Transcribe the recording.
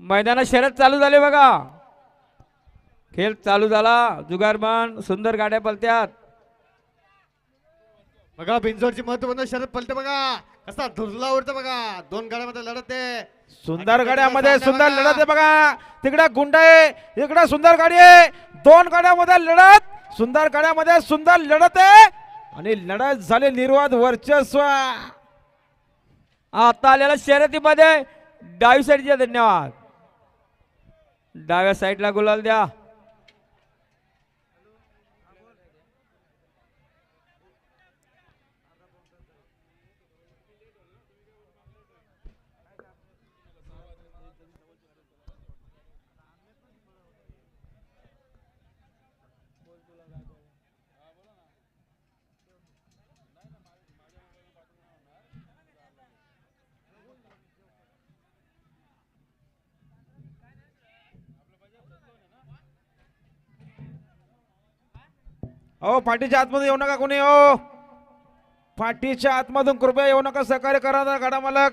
मैदानात शर्यत चालू झाली बघा. खेळ चालू झाला. जुगारमान सुंदर गाड्या पलत्यात. बघा बिनजोडची महत्त्वपूर्ण शरद पलटे बघा. कसा धुरला उडतं बघा. दोन गाड्यामध्ये लढत आहे. सुंदर गाड्यामध्ये सुंदर. लढत आहे बघा. तिकडे गुंड आहे. इकडे सुंदर गाडी आहे. दोन गाड्यामध्ये लढत. सुंदर गाड्यामध्ये सुंदर लढत आहे. आणि लढत झाली निर्वाद वर्चस्व. आता आलेल्या शर्यतीमध्ये डावी साईडचे धन्यवाद. डाव्या साईडला गुलाल द्या. अहो पाठीच्या आतमध्ये येऊ नका कोणी हो पाठीच्या आतमधून कृपया येऊ नका सहकार्य करा ना गाडा मालक.